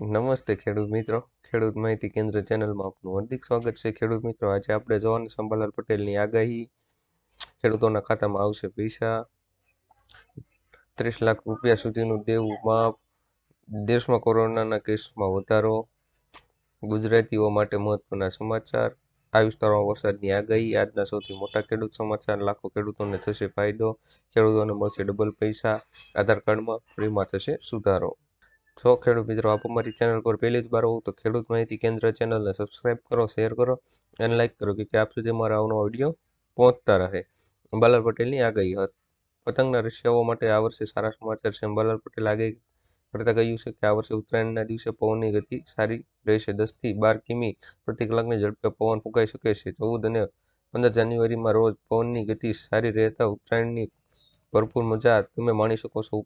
નમસ્તે ખેડૂત મિત્રો. ખેડૂત માહિતી કેન્દ્ર ચેનલમાં આપનું હાર્દિક સ્વાગત છે. ખેડૂત મિત્રો, આજે આપણે જોવાનું સંભાલાલ પટેલની આગાહી ખેડૂતોના ખાતામાં આવશે. પૈસા ત્રીસ લાખ રૂપિયા સુધીનું દેવું માપ દેશમાં કોરોનાના કેસમાં વધારો. ગુજરાતીઓ માટે મહત્વના સમાચાર. આ વિસ્તારમાં વરસાદની આગાહી. આજના સૌથી મોટા ખેડૂત સમાચાર. લાખો ખેડૂતોને થશે ફાયદો. ખેડૂતોને મળશે ડબલ પૈસા. આધાર કાર્ડમાં ફ્રીમાં થશે સુધારો. જો ખેડૂત મિત્રો, આપ અમારી ચેનલ પર પહેલી જ વાર હોવ તો ખેડૂત માહિતી કેન્દ્ર ચેનલને સબસ્ક્રાઇબ કરો શેર કરો અને લાઇક કરો કે આપ સુધી મારા આવનો વીડિયો પહોંચતા રહે. અંબાલાલ પટેલની આગાહી હતી પતંગના રશિયાઓ માટે આ વર્ષે સારા સમાચાર છે. અંબાલાલ પટેલ આગાહી કરતા કહ્યું છે કે આ વર્ષે ઉત્તરાયણના દિવસે પવનની ગતિ સારી રહેશે. દસથી બાર કિમી પ્રતિ કલાકની ઝડપે પવન ફૂંકાઈ શકે છે. ચૌદ અને પંદર જાન્યુઆરીમાં રોજ પવનની ગતિ સારી રહેતા ઉત્તરાયણની ભરપૂર મજા તમે માણી શકો છો.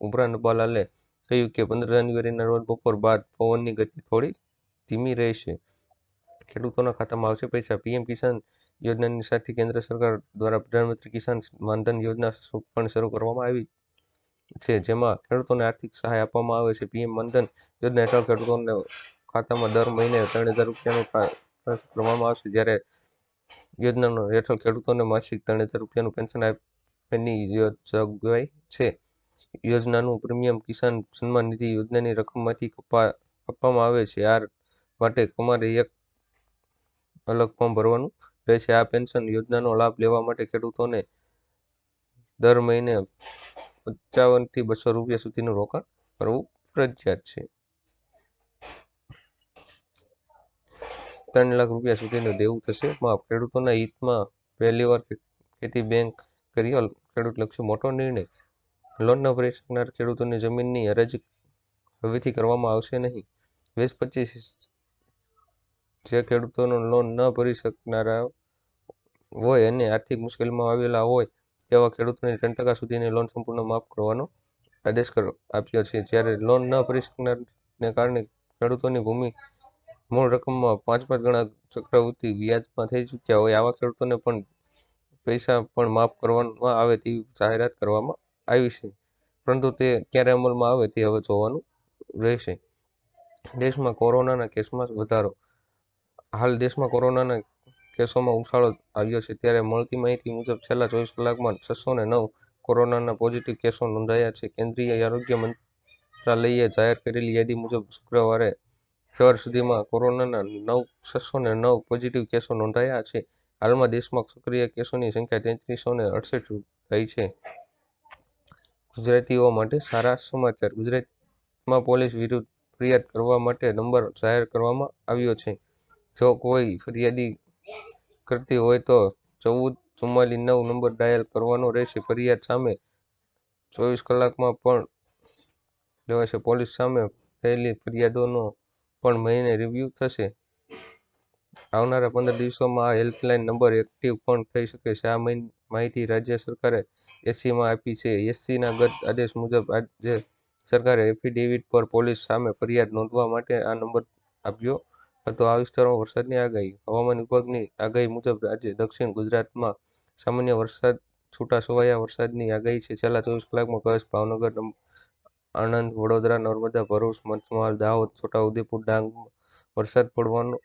ઉપરાંત અંબાલાલે કહ્યું કે પંદર જાન્યુઆરીના રોજ બપોર બાદ પવનની ગતિ થોડી ધીમી રહેશે. ખેડૂતોના ખાતામાં આવશે પૈસા. પીએમ કિસાન યોજનાની સાથે કેન્દ્ર સરકાર દ્વારા પ્રધાનમંત્રી કિસાન માનધન યોજના પણ શરૂ કરવામાં આવી છે, જેમાં ખેડૂતોને આર્થિક સહાય આપવામાં આવે છે. પીએમ માનધન યોજના હેઠળ ખેડૂતોને ખાતામાં દર મહિને ત્રણ હજાર રૂપિયાનું કરવામાં આવશે. જ્યારે યોજનાનો હેઠળ ખેડૂતોને માસિક ત્રણ હજાર રૂપિયાનું પેન્શન આપવાની જોગવાઈ છે. યોજનાનું પ્રીમિયમ કિસાન સન્માન નિધિ યોજનાની રકમમાંથી આપવામાં આવે છે. આ માટે તમારે એક અલગ ફોર્મ ભરવાનું રહેશે. આ પેન્શન યોજનાનો લાભ લેવા માટે ખેડૂતોને દર મહિને પંચાવનથી બસો રૂપિયા સુધીનું રોકાણ કરવું ફરજિયાત છે. ત્રણ લાખ રૂપિયા સુધીનું દેવું થશે. ખેડૂતોના હિતમાં પહેલીવાર ખેતી બેંક કર્યો ખેડૂત લક્ષી મોટો નિર્ણય લોન ન ભરી શકનાર ખેડૂતોની જમીનની હરાજી હવેથી કરવામાં આવશે નહીં. વીસ પચીસ જે ખેડૂતોનો લોન ન ભરી શકનારા હોય અને આર્થિક મુશ્કેલીમાં આવેલા હોય તેવા ખેડૂતોને ત્રણ ટકા સુધીની લોન સંપૂર્ણ માફ કરવાનો આદેશ આપ્યો છે. જ્યારે લોન ન ભરી શકનારને કારણે ખેડૂતોની ભૂમિ મૂળ રકમમાં પાંચ પાંચ ગણા ચક્રવૃત્તિ વ્યાજમાં થઈ ચૂક્યા હોય, આવા ખેડૂતોને પણ પૈસા પણ માફ કરવામાં આવે તેવી જાહેરાત કરવામાં આવી છે. પરંતુ તે ક્યારે અમલમાં આવે તે હવે જોવાનું રહેશે. દેશમાં કોરોનાના કેસમાં વધારો. હાલ દેશમાં કોરોનાના કેસોમાં ઉછાળો આવ્યો છે. ત્યારે મળતી માહિતી મુજબ છેલ્લા ચોવીસ કલાકમાં છસો ને નવ કોરોનાના પોઝિટિવ કેસો નોંધાયા છે. કેન્દ્રીય આરોગ્ય મંત્રાલયે જાહેર કરેલી યાદી મુજબ શુક્રવારે સવાર સુધીમાં કોરોનાના નવ છસો ને નવ પોઝિટિવ કેસો નોંધાયા છે. હાલમાં દેશમાં સક્રિય કેસોની સંખ્યા તેત્રીસો ને અડસઠ થઈ છે. ગુજરાતીઓ માટે સારા સમાચાર. ગુજરાતમાં પોલીસ વિરુદ્ધ ફરિયાદ કરવા માટે નંબર જાહેર કરવામાં આવ્યો છે. જો કોઈ ફરિયાદી કરતી હોય તો ચૌદ ચુમ્માલીસ નવ નંબર ડાયલ કરવાનો રહેશે. ફરિયાદ સામે ચોવીસ કલાકમાં પણ લેવાશે. પોલીસ સામે થયેલી ફરિયાદોનો પણ મહિને રિવ્યૂ થશે. આવનારા પંદર દિવસોમાં આ હેલ્પલાઇન નંબર એક્ટિવ પણ થઈ શકે છે? આ માહિતી રાજ્ય સરકારે એસસીમાં આપી છે. એસસીના ગત આદેશ મુજબ આજે સરકારે એફિડેવિટ પર પોલીસ સામે ફરિયાદ નોંધવા માટે આ નંબર આપ્યો હતો. આ વિસ્તારમાં વરસાદની આગાહી. હવામાન વિભાગની આગાહી મુજબ આજે દક્ષિણ ગુજરાતમાં સામાન્ય વરસાદ, છૂટાછવાયા વરસાદની આગાહી છે. છેલ્લા ચોવીસ કલાકમાં કચ્છ, ભાવનગર આણંદ, વડોદરા, નર્મદા, ભરૂચ, પંચમહાલ, દાહોદ, છોટાઉદેપુર ડાંગમાં વરસાદ પડવાનો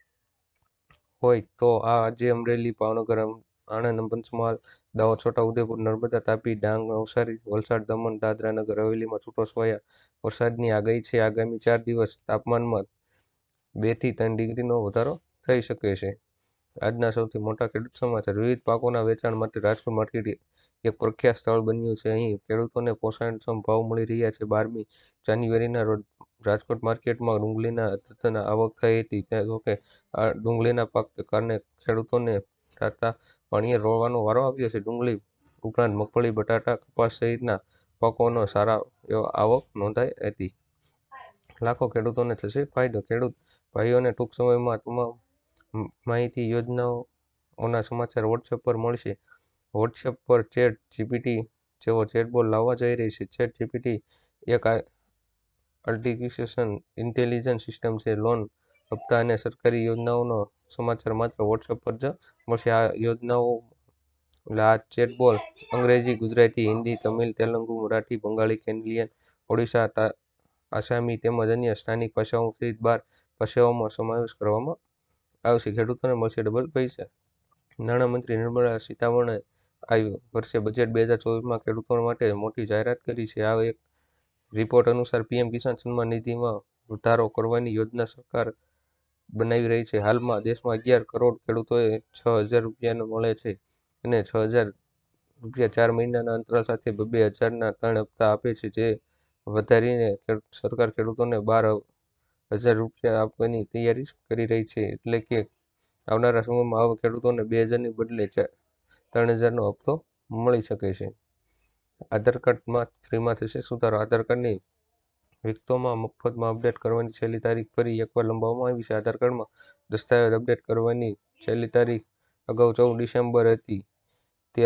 હોય તો આ આજે અમરેલી, ભાવનગર આણંદ પંચમહાલ, દાહોદ છોટાઉદેપુર નર્મદા, તાપી, ડાંગ, નવસારી, વલસાડ, દમણ, દાદરા નગર, હવેલીમાં છૂટોછવાયા વરસાદની આગાહી છે આગામી ચાર દિવસ તાપમાનમાં બેથી ત્રણ ડિગ્રીનો વધારો થઈ શકે છે. આજના સૌથી મોટા ખેડૂત સમાચાર. વિવિધ પાકોના વેચાણ માટે રાજકોટ માર્કેટ એક પ્રખ્યાત સ્થળ બન્યું છે. અહીં ખેડૂતોને પોષણક્ષમ ભાવ મળી રહ્યા છે. બારમી જાન્યુઆરીના રોજ રાજકોટ માર્કેટમાં ડુંગળીના અદ્યતન આવક થઈ હતી. જોકે આ ડુંગળીના પાકને કારણે ખેડૂતોને તાતા પાણીએ રોવાનો વારો આવ્યો છે. ડુંગળી ઉપરાંત મગફળી, બટાટા, કપાસ સહિતના પાકોનો સારા એવો આવક નોંધાઈ હતી. લાખો ખેડૂતોને થશે ફાયદો. ખેડૂત ભાઈઓને ટૂંક સમયમાં તમામ માહિતી યોજનાઓના સમાચાર વોટ્સએપ પર મળશે. વોટ્સએપ પર ચેટ જીપીટી જેવો ચેટબોટ લાવવા જઈ રહી છે. ચેટ જીપીટી એક આર્ટિફિશિયલ ઇન્ટેલિજન્સ સિસ્ટમ છે. લોન હપ્તા અને સરકારી યોજનાઓનો સમાચાર માત્ર વોટ્સઅપ પર જ મળશે. આ યોજનાઓ, એટલે આ ચેટબોલ અંગ્રેજી, ગુજરાતી, હિન્દી, તમિલ, તેલુગુ, મરાઠી, બંગાળી, કેન્ડિયન, ઓડિશા આસામી તેમજ અન્ય સ્થાનિક ભાષાઓ સહિત બાર ભાષાઓમાં સમાવેશ કરવામાં આવશે. ખેડૂતોને મળશે ડબલ પૈસા. નાણામંત્રી નિર્મળા સીતારમણે આ વર્ષે બજેટ બે હજાર ચોવીસમાં ખેડૂતો માટે મોટી જાહેરાત કરી છે. આ એક રિપોર્ટ અનુસાર પીએમ કિસાન સન્માન નિધિમાં વધારો કરવાની યોજના સરકાર બનાવી રહી છે. હાલમાં દેશમાં અગિયાર કરોડ ખેડૂતોએ છ હજાર રૂપિયાનો મળે છે અને છ હજાર રૂપિયા ચાર મહિનાના અંતરાલ સાથે બે હજારના ત્રણ હપ્તા આપે છે, જે વધારીને સરકાર ખેડૂતોને બાર હજાર રૂપિયા આપવાની તૈયારી કરી રહી છે. એટલે કે આવનારા સમયમાં આવા ખેડૂતોને બે હજારની બદલે ત્રણ હજારનો હપ્તો મળી શકે છે. આધાર કાર્ડમાં ફ્રીમાં થશે. સુધારો. આધાર કાર્ડની વિગતોમાં મફતમાં અપડેટ કરવાની છેલ્લી તારીખ ફરી એકવાર લંબાવવામાં આવી છે. આધાર કાર્ડમાં દસ્તાવેજ અપડેટ કરવાની છેલ્લી તારીખ અગાઉ ચૌદ ડિસેમ્બર હતી. તે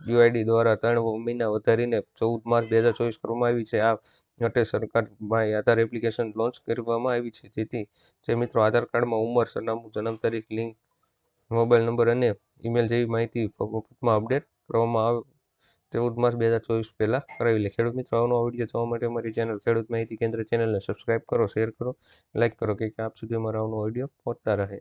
યુઆઈડી દ્વારા ત્રણ મહિના વધારીને ચૌદ માર્ચ બે હજાર ચોવીસ કરવામાં આવી છે. આ માટે સરકાર માય આધાર એપ્લિકેશન લોન્ચ કરવામાં આવી છે. જેથી જે મિત્રો આધાર કાર્ડમાં ઉંમર, સરનામું, જન્મ તારીખ, લિંક, મોબાઈલ નંબર અને ઈમેલ જેવી માહિતી મફતમાં અપડેટ કરવામાં આવે ચૌદ માર્ચ બે હજાર ચોવીસ પહેલાં કરાવી લે. ખેડૂત મિત્રો આવનો વીડિયો જોવા માટે અમારી ચેનલ ખેડૂત માહિતી કેન્દ્ર ચેનલને સબસ્ક્રાઇબ કરો શેર કરો લાઇક કરો કે આપ સુધી અમારા આવનો વીડિયો પહોંચતા રહે.